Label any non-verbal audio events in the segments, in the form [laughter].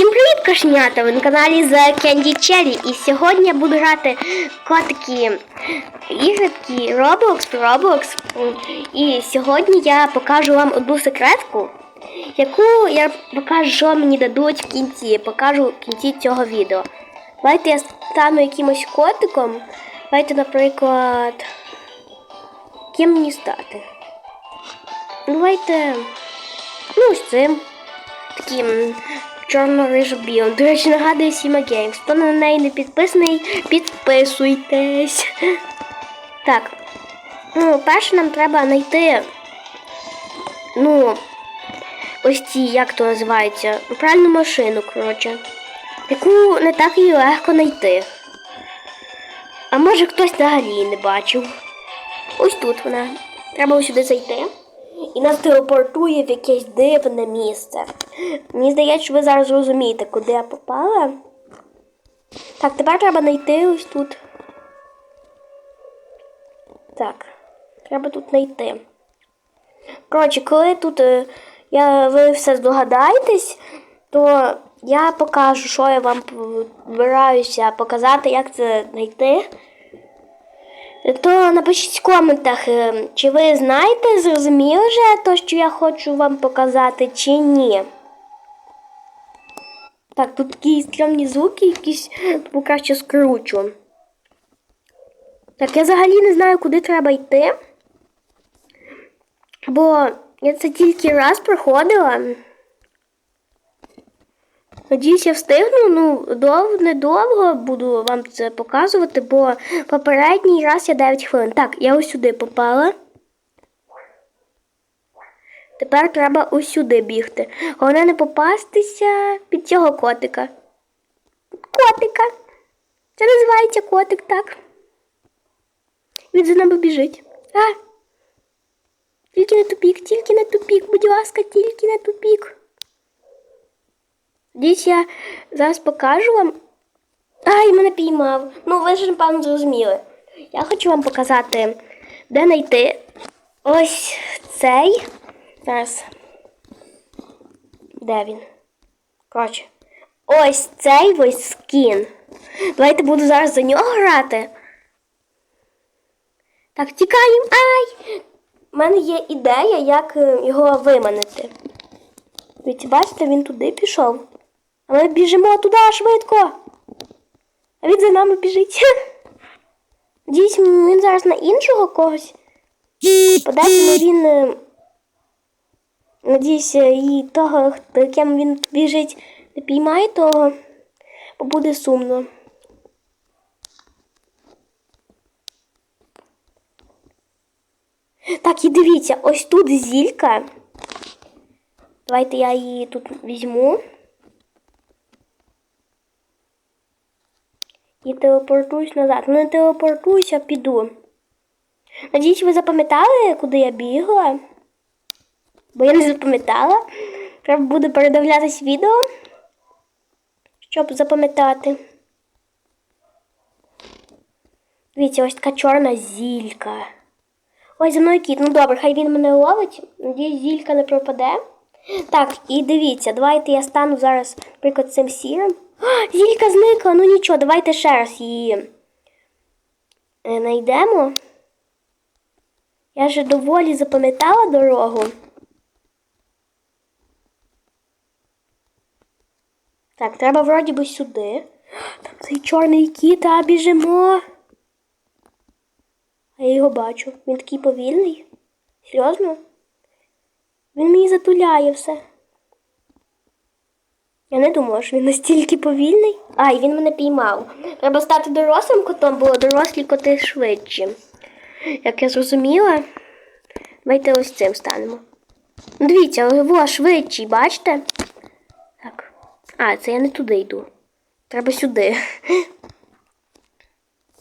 Всім привіт, кошенята! Ви на каналі The Candy Cherry. І сьогодні я буду грати котики іграшки Roblox, Roblox. І сьогодні я покажу вам одну секретку, яку я покажу, що мені дадуть в кінці. Покажу в кінці цього відео. Давайте я стану якимось котиком. Давайте, наприклад, ким мені стати? Давайте. Ну, ось цим таким чорно-рижо-білим. До речі, нагадую Сіма Геймс. Хто на неї не підписаний, підписуйтесь. [laughs] Так. Ну, перше нам треба знайти. Ну, ось ці, як то називається, пральну машину, коротше. Яку не так і легко знайти. А може хтось взагалі не бачив. Ось тут вона. Треба сюди зайти. І нас телепортує в якесь дивне місце. Мені здається, що ви зараз розумієте, куди я попала. Так, тепер треба знайти ось тут. Так, треба тут знайти. Коротше, коли тут е, я, ви все здогадаєтесь, то я покажу, що я вам збираюся показати, як це знайти. То напишіть в коментах, е, чи ви знаєте, зрозуміли вже то, що я хочу вам показати, чи ні. Так, тут такі стрьомні звуки якісь, тому краще скручу. Так, я взагалі не знаю, куди треба йти. Бо я це тільки раз проходила. Надіюсь, я встигну, ну, дов, недовго буду вам це показувати, бо попередній раз я 9 хвилин. Так, я ось сюди попала. Тепер треба ось сюди бігти. Головне не попастися під цього котика. Котика. Це називається котик, так. Він за нами біжить. А! Тільки не тупік, тільки не тупік, будь ласка, тільки не тупік. Десь я зараз покажу вам. Ай, мене піймав. Ну, ви ж, напевно, зрозуміли. Я хочу вам показати, де знайти ось цей. Зараз. Де він? Коротше. Ось цей ось скін. Давайте буду зараз за нього грати. Так, тікаємо. Ай! У мене є ідея, як е, його виманити. Дивіться, бачите, він туди пішов. А ми біжимо туди швидко. А він за нами біжить. Надіюсь, він зараз на іншого когось. Подати, він. Надіюсь, е, і того, хто- ким він біжить, не піймає того, бо буде сумно. Так, і дивіться, ось тут зілька. Давайте я її тут візьму. І телепортуюсь назад. Ну не телепортуюся, а піду. Надіюсь, ви запам'ятали, куди я бігла? Бо я не запам'ятала. Треба буде передивлятись відео, щоб запам'ятати. Дивіться, ось така чорна зілька. Ой, за мною кіт. Ну добре, хай він мене ловить. Надіюсь, зілька не пропаде. Так, і дивіться, давайте я стану зараз, наприклад, цим сірим. А, зілька зникла, ну нічого, давайте ще раз її е, знайдемо. Я вже доволі запам'ятала дорогу. Так, треба вроді би сюди. Там цей чорний кіт, а біжимо. А я його бачу. Він такий повільний. Серйозно? Він мені затуляє все. Я не думала, що він настільки повільний. Ай, він мене піймав. Треба стати дорослим котом, бо дорослі коти швидші. Як я зрозуміла, давайте ось цим станемо. Дивіться, його швидший, бачите? А, це я не туди йду. Треба сюди. [laughs]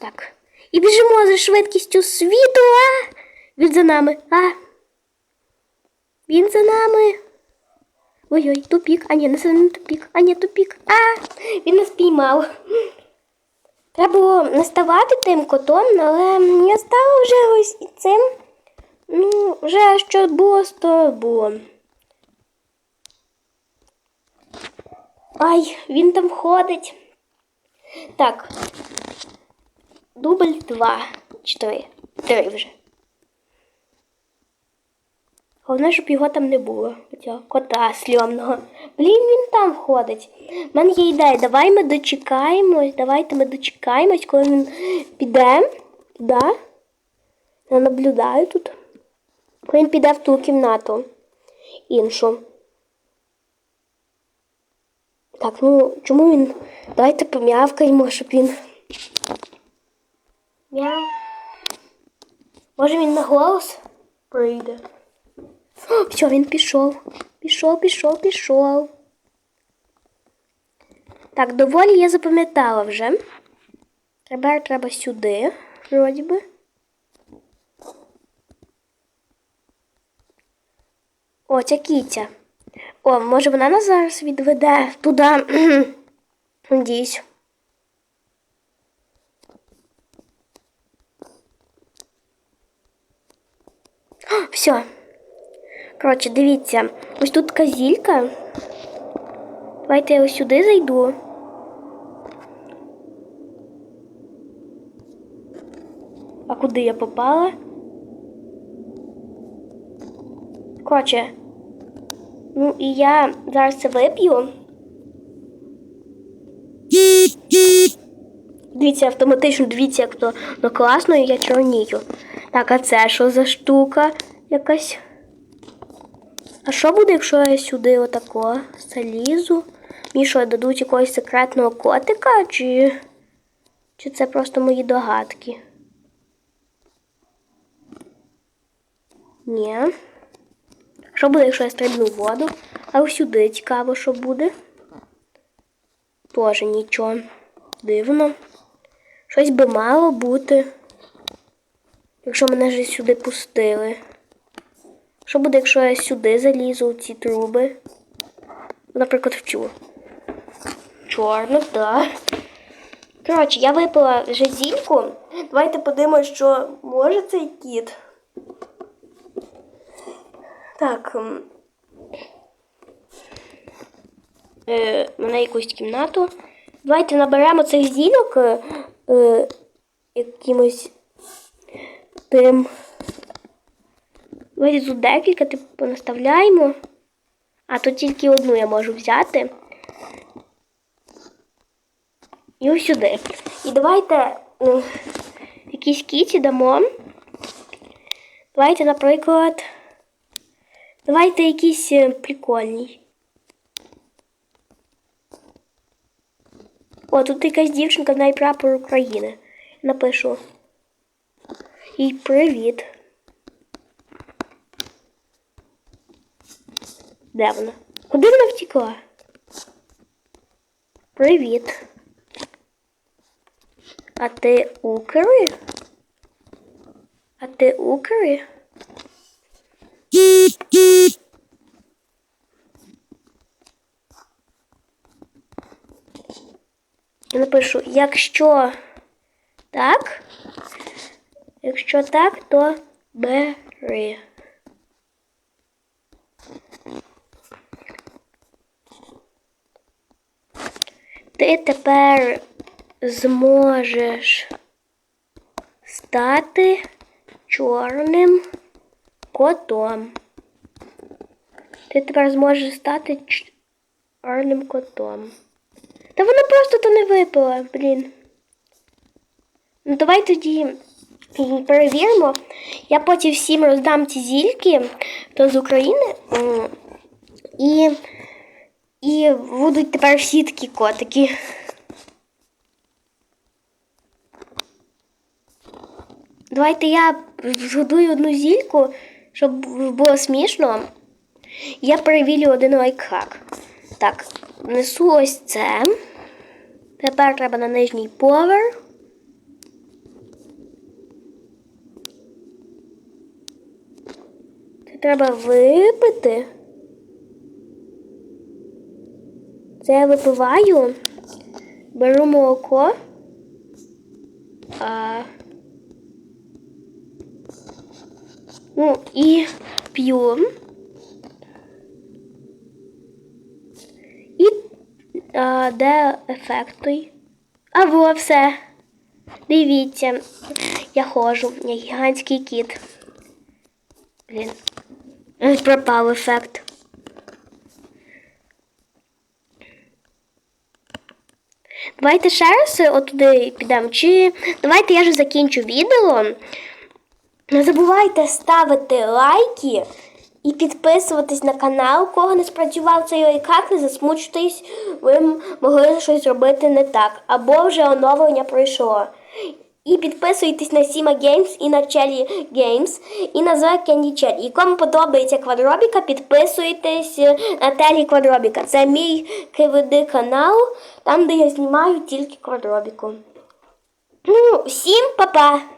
Так. І біжимо за швидкістю світу. А! Він за нами. А! Він за нами. Ой-ой, тупік. А ні, це не тупік. А ні, тупік. А! Він нас піймав. Треба було не ставати тим котом, але я стала вже ось цим. Ну, вже що було, то було. Ай, він там ходить. Так. Дубль два. Чотири. Три вже. Головне, щоб його там не було. Цього кота сльомного. Блін, він там ходить. У мене є ідея. Давай ми дочекаємось. Давайте ми дочекаємось, коли він піде. Туди. Я наблюдаю тут. Коли він піде в ту кімнату. Іншу. Так, ну чому він. Давайте пом'явкаємо, щоб він. Мяу. Може він на голос прийде. О, все, він пішов. Пішов, пішов, пішов. Так, доволі я запам'ятала вже. Тепер треба сюди, вроді би. О, ця кітя. О, може вона нас зараз відведе туди. [clears throat] Надіюсь. Все. Коротше, дивіться, ось тут казілька. Давайте я ось сюди зайду. А куди я попала? Коротше. Ну і я зараз це вип'ю. Дивіться, автоматично дивіться, як то ну, класно, і я чорнію. Так, а це що за штука якась? А що буде, якщо я сюди отако залізу? Мені дадуть якогось секретного котика, чи, чи це просто мої догадки? Ні. Що буде, якщо я стрибну в воду? А ось сюди цікаво, що буде. Тоже нічого. Дивно. Щось би мало бути. Якщо мене вже сюди пустили. Що буде, якщо я сюди залізу в ці труби? Наприклад, в цю. Чорну, так. Коротше, я випила вже зільку. Давайте подивимося, що може цей кіт. Так. м, Е, мене якусь кімнату. Давайте наберемо цих зілок е, е, якимось тим. Давайте тут декілька типу, понаставляємо. А тут тільки одну я можу взяти. І ось сюди. І давайте е, якісь кіті дамо. Давайте, наприклад. Давайте якийсь е, прикольний. О, тут якась дівчинка в неї прапор України. Напишу. Їй привіт. Де вона? Куди вона втекла? Привіт. А ти укри? А ти укри? Я напишу, якщо так, якщо так, то бери. Ти тепер зможеш стати чорним котом. Ти тепер зможеш стати чорним котом. Та вона просто то не випила, блін. Ну давай тоді перевіримо. Я потім всім роздам ці зільки, хто з України. І, і будуть тепер всі такі котики. Давайте я згодую одну зільку, щоб було смішно. Я перевірю один лайфхак. Так, несу ось це. Тепер треба на нижній поверх. Це треба випити. Це я випиваю, беру молоко. А... і п'ю. І А, де ефект той? А во все. Дивіться, я ходжу, я гігантський кіт. Блін. Пропав ефект. Давайте ще раз е, отуди підемо. Чи давайте я вже закінчу відео. Не забувайте ставити лайки і підписуватись на канал. Кого не спрацював цей лайкак, не засмучуйтесь, ви могли щось зробити не так. Або вже оновлення пройшло. І підписуйтесь на Сіма Games і на Челі Games і на The Candy Chat. І кому подобається квадробіка, підписуйтесь на Телі Квадробіка. Це мій КВД канал, там, де я знімаю тільки квадробіку. Ну, всім па-па!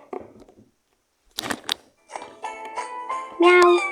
Мяу.